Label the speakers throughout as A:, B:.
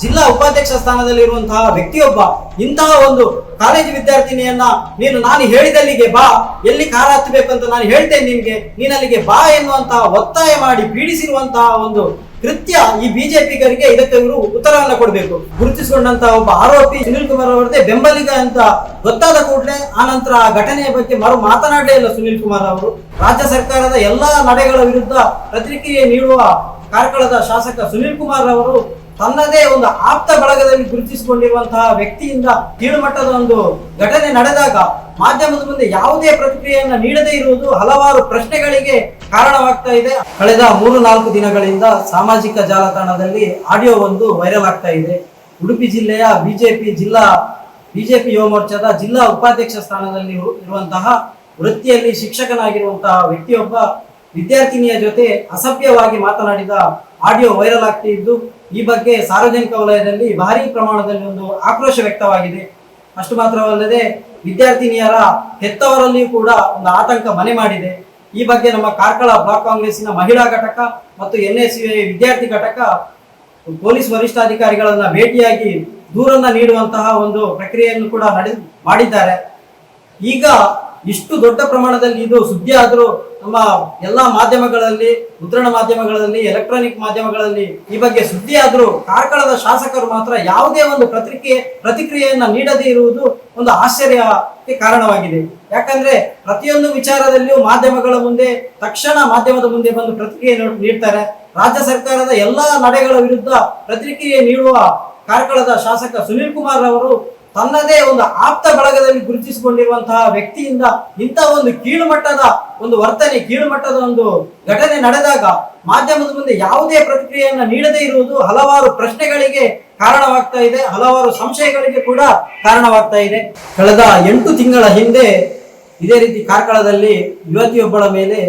A: ಜಿಲ್ಲಾ ಉಪಾಧ್ಯಕ್ಷ ಸ್ಥಾನದಲ್ಲಿರುವಂತಹ ವ್ಯಕ್ತಿಯೊಬ್ಬ, ಇಂತಹ ಒಂದು ಕಾಲೇಜು ವಿದ್ಯಾರ್ಥಿನಿಯನ್ನ ನೀನು ನಾನು ಹೇಳಿದಲ್ಲಿಗೆ ಬಾ, ಎಲ್ಲಿ ಕಾರ ಹತ್ತಬೇಕು ಅಂತ ನಾನು ಹೇಳ್ತೇನೆ ನಿನ್ಗೆ ನೀನಲ್ಲಿಗೆ ಬಾ ಎನ್ನುವಂತಹ ಒತ್ತಾಯ ಮಾಡಿ ಪೀಡಿಸಿರುವಂತಹ ಒಂದು ಕೃತ್ಯ ಈ ಬಿಜೆಪಿಗರಿಗೆ ಇದಕ್ಕೆ ಇವರು ಉತ್ತರವನ್ನ ಕೊಡಬೇಕು. ಗುರುತಿಸಿಕೊಂಡಂತಹ ಒಬ್ಬ ಆರೋಪಿ ಸುನಿಲ್ ಕುಮಾರ್ ಅವರದೇ ಬೆಂಬಲಿಗ ಅಂತ ಗೊತ್ತಾದ ಕೂಡಲೇ ಆ ನಂತರ ಆ ಘಟನೆಯ ಬಗ್ಗೆ ಮರು ಮಾತನಾಡಲೇ ಇಲ್ಲ ಸುನಿಲ್ ಕುಮಾರ್ ಅವರು. ರಾಜ್ಯ ಸರ್ಕಾರದ ಎಲ್ಲಾ ನಡೆಗಳ ವಿರುದ್ಧ ಪ್ರತಿಕ್ರಿಯೆ ನೀಡುವ ಕಾರ್ಕಳದ ಶಾಸಕ ಸುನಿಲ್ ಕುಮಾರ್ ಅವರು ತನ್ನದೇ ಒಂದು ಆಪ್ತ ಬಳಗದಲ್ಲಿ ಗುರುತಿಸಿಕೊಂಡಿರುವಂತಹ ವ್ಯಕ್ತಿಯಿಂದ ಕೀಳುಮಟ್ಟದ ಒಂದು ಘಟನೆ ನಡೆದಾಗ ಮಾಧ್ಯಮದ ಮುಂದೆ ಯಾವುದೇ ಪ್ರತಿಕ್ರಿಯೆಯನ್ನ ನೀಡದೇ ಇರುವುದು ಹಲವಾರು ಪ್ರಶ್ನೆಗಳಿಗೆ ಕಾರಣವಾಗ್ತಾ ಇದೆ. ಕಳೆದ ಮೂರು ನಾಲ್ಕು ದಿನಗಳಿಂದ ಸಾಮಾಜಿಕ ಜಾಲತಾಣದಲ್ಲಿ ಆಡಿಯೋ ಒಂದು ವೈರಲ್ ಆಗ್ತಾ ಇದೆ. ಉಡುಪಿ ಜಿಲ್ಲೆಯ ಬಿಜೆಪಿ ಜಿಲ್ಲಾ, ಬಿಜೆಪಿ ಯುವ ಮೋರ್ಚಾದ ಜಿಲ್ಲಾ ಉಪಾಧ್ಯಕ್ಷ ಸ್ಥಾನದಲ್ಲಿ ಇರು- ಇರುವಂತಹ ವೃತ್ತಿಯಲ್ಲಿ ಶಿಕ್ಷಕನಾಗಿರುವಂತಹ ವ್ಯಕ್ತಿಯೊಬ್ಬ ವಿದ್ಯಾರ್ಥಿನಿಯ ಜೊತೆ ಅಸಭ್ಯವಾಗಿ ಮಾತನಾಡಿದ ಆಡಿಯೋ ವೈರಲ್ ಆಗ್ತಿದ್ದು ಈ ಬಗ್ಗೆ ಸಾರ್ವಜನಿಕ ವಲಯದಲ್ಲಿ ಭಾರಿ ಪ್ರಮಾಣದಲ್ಲಿ ಒಂದು ಆಕ್ರೋಶ ವ್ಯಕ್ತವಾಗಿದೆ. ಅಷ್ಟು ಮಾತ್ರವಲ್ಲದೆ, ವಿದ್ಯಾರ್ಥಿನಿಯರ ಹೆತ್ತವರಲ್ಲಿಯೂ ಕೂಡ ಒಂದು ಆತಂಕ ಮನೆ ಮಾಡಿದೆ. ಈ ಬಗ್ಗೆ ನಮ್ಮ ಕಾರ್ಕಳ ಬ್ಲಾಕ್ ಕಾಂಗ್ರೆಸ್ಸಿನ ಮಹಿಳಾ ಘಟಕ ಮತ್ತು ಎನ್ ಎಸ್ ವಿದ್ಯಾರ್ಥಿ ಘಟಕ ಪೊಲೀಸ್ ವರಿಷ್ಠಾಧಿಕಾರಿಗಳನ್ನ ಭೇಟಿಯಾಗಿ ದೂರನ್ನ ನೀಡುವಂತಹ ಒಂದು ಪ್ರಕ್ರಿಯೆಯನ್ನು ಕೂಡ ನಡೆ ಮಾಡಿದ್ದಾರೆ. ಈಗ ಇಷ್ಟು ದೊಡ್ಡ ಪ್ರಮಾಣದಲ್ಲಿ ಇದು ಸುದ್ದಿ ಆದರೂ ನಮ್ಮ ಎಲ್ಲಾ ಮಾಧ್ಯಮಗಳಲ್ಲಿ, ಮುದ್ರಣ ಮಾಧ್ಯಮಗಳಲ್ಲಿ ಎಲೆಕ್ಟ್ರಾನಿಕ್ ಮಾಧ್ಯಮಗಳಲ್ಲಿ ಈ ಬಗ್ಗೆ ಸುದ್ದಿ ಆದರೂ ಕಾರ್ಕಳದ ಶಾಸಕರು ಮಾತ್ರ ಯಾವುದೇ ಒಂದು ಪ್ರತಿಕ್ರಿಯೆ, ಪ್ರತಿಕ್ರಿಯೆಯನ್ನ ನೀಡದೇ ಇರುವುದು ಒಂದು ಆಶ್ಚರ್ಯಕ್ಕೆ ಕಾರಣವಾಗಿದೆ. ಯಾಕಂದ್ರೆ ಪ್ರತಿಯೊಂದು ವಿಚಾರದಲ್ಲಿಯೂ ಮಾಧ್ಯಮಗಳ ಮುಂದೆ, ತಕ್ಷಣ ಮಾಧ್ಯಮದ ಮುಂದೆ ಬಂದು ಪ್ರತಿಕ್ರಿಯೆ ನೀಡ್- ನೀಡ್ತಾರೆ. ರಾಜ್ಯ ಸರ್ಕಾರದ ಎಲ್ಲಾ ನಡೆಗಳ ವಿರುದ್ಧ ಪ್ರತಿಕ್ರಿಯೆ ನೀಡುವ ಕಾರ್ಕಳದ ಶಾಸಕ ಸುನೀಲ್ ಕುಮಾರ್ ಅವರು ತನ್ನದೇ ಒಂದು ಆಪ್ತ ಬಳಗದಲ್ಲಿ ಗುರುತಿಸಿಕೊಂಡಿರುವಂತಹ ವ್ಯಕ್ತಿಯಿಂದ ಇಂತಹ ಒಂದು ಕೀಳುಮಟ್ಟದ ಒಂದು ವರ್ತನೆ, ಕೀಳುಮಟ್ಟದ ಒಂದು ಘಟನೆ ನಡೆದಾಗ ಮಾಧ್ಯಮದ ಮುಂದೆ ಯಾವುದೇ ಪ್ರತಿಕ್ರಿಯೆಯನ್ನ ನೀಡದೇ ಇರುವುದು ಹಲವಾರು ಪ್ರಶ್ನೆಗಳಿಗೆ ಕಾರಣವಾಗ್ತಾ ಇದೆ, ಹಲವಾರು ಸಂಶಯಗಳಿಗೆ ಕೂಡ ಕಾರಣವಾಗ್ತಾ ಇದೆ. ಕಳೆದ ಎಂಟು ತಿಂಗಳ ಹಿಂದೆ ಇದೇ ರೀತಿ ಕಾರ್ಕಳದಲ್ಲಿ ಯುವತಿಯೊಬ್ಬಳ ಮೇಲೆ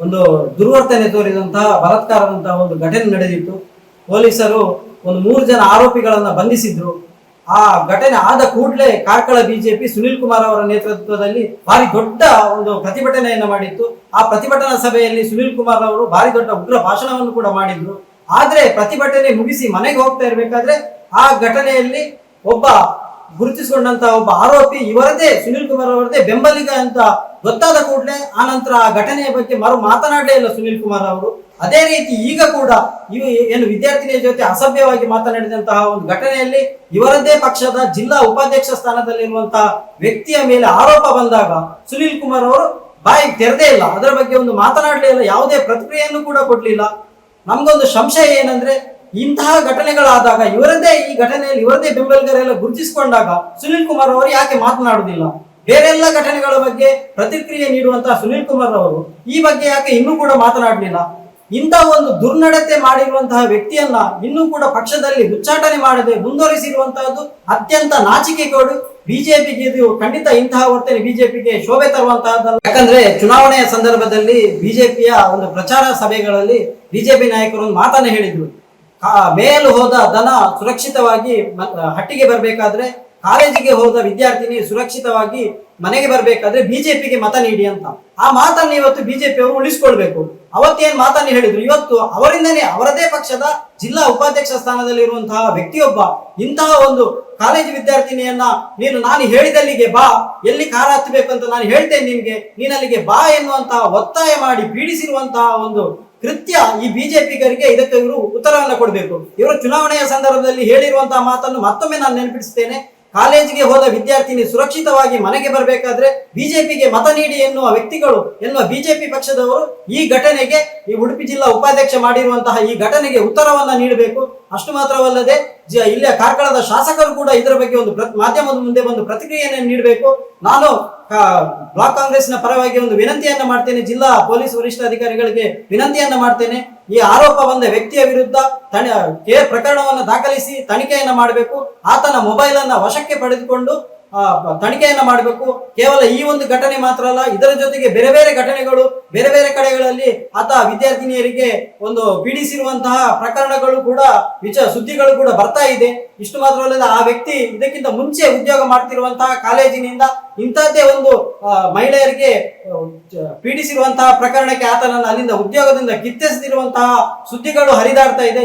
A: ಒಂದು ದುರ್ವರ್ತನೆ ತೋರಿದಂತಹ, ಬಲಾತ್ಕಾರದಂತಹ ಒಂದು ಘಟನೆ ನಡೆದಿತ್ತು. ಪೊಲೀಸರು ಒಂದು ಮೂರು ಜನ ಆರೋಪಿಗಳನ್ನ ಬಂಧಿಸಿದ್ರು. ಆ ಘಟನೆ ಆದ ಕೂಡಲೇ ಕಾರ್ಕಳ ಬಿಜೆಪಿ ಸುನಿಲ್ ಕುಮಾರ್ ಅವರ ನೇತೃತ್ವದಲ್ಲಿ ಭಾರಿ ದೊಡ್ಡ ಒಂದು ಪ್ರತಿಭಟನೆಯನ್ನು ಮಾಡಿತ್ತು. ಆ ಪ್ರತಿಭಟನಾ ಸಭೆಯಲ್ಲಿ ಸುನಿಲ್ ಕುಮಾರ್ ಅವರು ಭಾರಿ ದೊಡ್ಡ ಉಗ್ರ ಭಾಷಣವನ್ನು ಕೂಡ ಮಾಡಿದ್ರು. ಆದ್ರೆ ಪ್ರತಿಭಟನೆ ಮುಗಿಸಿ ಮನೆಗೆ ಹೋಗ್ತಾ ಇರಬೇಕಾದ್ರೆ ಆ ಘಟನೆಯಲ್ಲಿ ಒಬ್ಬ ಗುರುತಿಸಿಕೊಂಡಂತ ಒಬ್ಬ ಆರೋಪಿ ಇವರದೇ ಸುನಿಲ್ ಕುಮಾರ್ ಅವರದೇ ಬೆಂಬಲಿಗ ಅಂತ ಗೊತ್ತಾದ ಕೂಡಲೇ ಆ ನಂತರ ಆ ಘಟನೆಯ ಬಗ್ಗೆ ಮರು ಮಾತನಾಡಲೇ ಇಲ್ಲ ಸುನಿಲ್ ಕುಮಾರ್ ಅವರು. ಅದೇ ರೀತಿ ಈಗ ಕೂಡ ಇವು ಏನು ವಿದ್ಯಾರ್ಥಿನಿಯ ಜೊತೆ ಅಸಭ್ಯವಾಗಿ ಮಾತನಾಡಿದಂತಹ ಒಂದು ಘಟನೆಯಲ್ಲಿ ಇವರದ್ದೇ ಪಕ್ಷದ ಜಿಲ್ಲಾ ಉಪಾಧ್ಯಕ್ಷ ಸ್ಥಾನದಲ್ಲಿರುವಂತಹ ವ್ಯಕ್ತಿಯ ಮೇಲೆ ಆರೋಪ ಬಂದಾಗ ಸುನಿಲ್ ಕುಮಾರ್ ಅವರು ಬಾಯಿ ತೆರೆದೇ ಇಲ್ಲ. ಅದರ ಬಗ್ಗೆ ಒಂದು ಮಾತನಾಡಲೇ ಇಲ್ಲ. ಯಾವುದೇ ಪ್ರತಿಕ್ರಿಯೆಯನ್ನು ಕೂಡ ಕೊಡ್ಲಿಲ್ಲ. ನಮ್ಗೊಂದು ಸಂಶಯ ಏನಂದ್ರೆ ಇಂತಹ ಘಟನೆಗಳಾದಾಗ ಇವರದೇ ಈ ಘಟನೆಯಲ್ಲಿ ಇವರದೇ ಬೆಂಬಲಿಗರೆಲ್ಲ ಗುರುತಿಸಿಕೊಂಡಾಗ ಸುನೀಲ್ ಕುಮಾರ್ ಅವರು ಯಾಕೆ ಮಾತನಾಡುವುದಿಲ್ಲ ಬೇರೆಲ್ಲ ಘಟನೆಗಳ ಬಗ್ಗೆ ಪ್ರತಿಕ್ರಿಯೆ ನೀಡುವಂತಹ ಸುನೀಲ್ ಕುಮಾರ್ ಅವರು ಈ ಬಗ್ಗೆ ಯಾಕೆ ಇನ್ನೂ ಕೂಡ ಮಾತನಾಡಲಿಲ್ಲ? ಇಂತಹ ಒಂದು ದುರ್ನಡತೆ ಮಾಡಿರುವಂತಹ ವ್ಯಕ್ತಿಯನ್ನ ಇನ್ನೂ ಕೂಡ ಪಕ್ಷದಲ್ಲಿ ಉಚ್ಚಾಟನೆ ಮಾಡದೆ ಮುಂದುವರಿಸಿರುವಂತಹದ್ದು ಅತ್ಯಂತ ನಾಚಿಕೆಗೋಡು. ಬಿಜೆಪಿಗೆ ಇದು ಖಂಡಿತ ಇಂತಹ ವರ್ತನೆ ಬಿಜೆಪಿಗೆ ಶೋಭೆ ತರುವಂತಹದ್ದಲ್ಲ. ಯಾಕಂದ್ರೆ ಚುನಾವಣೆಯ ಸಂದರ್ಭದಲ್ಲಿ ಬಿಜೆಪಿಯ ಒಂದು ಪ್ರಚಾರ ಸಭೆಗಳಲ್ಲಿ ಬಿಜೆಪಿ ನಾಯಕರು ಒಂದು ಮಾತನ್ನ ಹೇಳಿದ್ರು. ಕಾ- ಮೇಲು ಹೋದ ದನ ಸುರಕ್ಷಿತವಾಗಿ ಹಟ್ಟಿಗೆ ಬರಬೇಕಾದ್ರೆ ಕಾಲೇಜಿಗೆ ಹೋದ ವಿದ್ಯಾರ್ಥಿನಿ ಸುರಕ್ಷಿತವಾಗಿ ಮನೆಗೆ ಬರಬೇಕಾದ್ರೆ ಬಿಜೆಪಿಗೆ ಮತ ನೀಡಿ ಅಂತ. ಆ ಮಾತನ್ನ ಇವತ್ತು ಬಿಜೆಪಿ ಅವರು ಉಳಿಸ್ಕೊಳ್ಬೇಕು. ಅವತ್ತೇನ್ ಮಾತನ್ನು ಹೇಳಿದ್ರು? ಇವತ್ತು ಅವರಿಂದನೇ ಅವರದೇ ಪಕ್ಷದ ಜಿಲ್ಲಾ ಉಪಾಧ್ಯಕ್ಷ ಸ್ಥಾನದಲ್ಲಿ ಇರುವಂತಹ ವ್ಯಕ್ತಿಯೊಬ್ಬ, ಇಂತಹ ಒಂದು ಕಾಲೇಜು ವಿದ್ಯಾರ್ಥಿನಿಯನ್ನ ನೀನು ನಾನು ಹೇಳಿದಲ್ಲಿಗೆ ಬಾ, ಎಲ್ಲಿ ಕಾರ ಹತ್ತಬೇಕು ಅಂತ ನಾನು ಹೇಳ್ತೇನೆ ನಿನ್ಗೆ ನೀನಲ್ಲಿಗೆ ಬಾ ಎನ್ನುವಂತಹ ಒತ್ತಾಯ ಮಾಡಿ ಪೀಡಿಸಿರುವಂತಹ ಒಂದು ಕೃತ್ಯ ಈ ಬಿಜೆಪಿಗರಿಗೆ ಇದಕ್ಕೆ ಇವರು ಉತ್ತರವನ್ನು ಕೊಡಬೇಕು. ಇವರು ಚುನಾವಣೆಯ ಸಂದರ್ಭದಲ್ಲಿ ಹೇಳಿರುವಂತಹ ಮಾತನ್ನು ಮತ್ತೊಮ್ಮೆ ನಾನು ನೆನಪಿಸ್ತೇನೆ ಕಾಲೇಜಿಗೆ ಹೋದ ವಿದ್ಯಾರ್ಥಿನಿ ಸುರಕ್ಷಿತವಾಗಿ ಮನೆಗೆ ಬರಬೇಕಾದ್ರೆ ಬಿಜೆಪಿಗೆ ಮತ ನೀಡಿ ಎನ್ನುವ ವ್ಯಕ್ತಿಗಳು ಎನ್ನುವ ಬಿಜೆಪಿ ಪಕ್ಷದವರು ಈ ಘಟನೆಗೆ ಈ ಉಡುಪಿ ಜಿಲ್ಲಾ ಉಪಾಧ್ಯಕ್ಷ ಮಾಡಿರುವಂತಹ ಈ ಘಟನೆಗೆ ಉತ್ತರವನ್ನ ನೀಡಬೇಕು. ಅಷ್ಟು ಮಾತ್ರವಲ್ಲದೆ ಇಲ್ಲಿಯ ಕಾರ್ಕಳದ ಶಾಸಕರು ಕೂಡ ಇದರ ಬಗ್ಗೆ ಒಂದು ಮಾಧ್ಯಮದ ಮುಂದೆ ಒಂದು ಪ್ರತಿಕ್ರಿಯೆಯನ್ನು ನೀಡಬೇಕು. ನಾನು ಬ್ಲಾಕ್ ಕಾಂಗ್ರೆಸ್ನ ಪರವಾಗಿ ಒಂದು ವಿನಂತಿಯನ್ನ ಮಾಡ್ತೇನೆ. ಜಿಲ್ಲಾ ಪೊಲೀಸ್ ವರಿಷ್ಠಾಧಿಕಾರಿಗಳಿಗೆ ವಿನಂತಿಯನ್ನ ಮಾಡ್ತೇನೆ. ಈ ಆರೋಪ ಬಂದ ವ್ಯಕ್ತಿಯ ವಿರುದ್ಧ ಪ್ರಕರಣವನ್ನು ದಾಖಲಿಸಿ ತನಿಖೆಯನ್ನ ಮಾಡಬೇಕು. ಆತನ ಮೊಬೈಲ್ ಅನ್ನ ವಶಕ್ಕೆ ಪಡೆದುಕೊಂಡು ತನಿಖೆಯನ್ನ ಮಾಡಬೇಕು. ಕೇವಲ ಈ ಒಂದು ಘಟನೆ ಮಾತ್ರ ಅಲ್ಲ, ಇದರ ಜೊತೆಗೆ ಬೇರೆ ಬೇರೆ ಘಟನೆಗಳು, ಬೇರೆ ಬೇರೆ ಕಡೆಗಳಲ್ಲಿ ಆತ ವಿದ್ಯಾರ್ಥಿನಿಯರಿಗೆ ಒಂದು ಪೀಡಿಸಿರುವಂತಹ ಪ್ರಕರಣಗಳು ಕೂಡ ವಿಚಾರ ಸುದ್ದಿಗಳು ಕೂಡ ಬರ್ತಾ ಇದೆ. ಇಷ್ಟು ಮಾತ್ರವಲ್ಲದೆ ಆ ವ್ಯಕ್ತಿ ಇದಕ್ಕಿಂತ ಮುಂಚೆ ಉದ್ಯೋಗ ಮಾಡ್ತಿರುವಂತಹ ಕಾಲೇಜಿನಿಂದ ಇಂಥದ್ದೇ ಒಂದು ಮಹಿಳೆಯರಿಗೆ ಪೀಡಿಸಿರುವಂತಹ ಪ್ರಕರಣಕ್ಕೆ ಆತನನ್ನು ಅಲ್ಲಿಂದ ಉದ್ಯೋಗದಿಂದ ಕಿತ್ತೆಸದಿರುವಂತಹ ಸುದ್ದಿಗಳು ಹರಿದಾಡ್ತಾ ಇದೆ.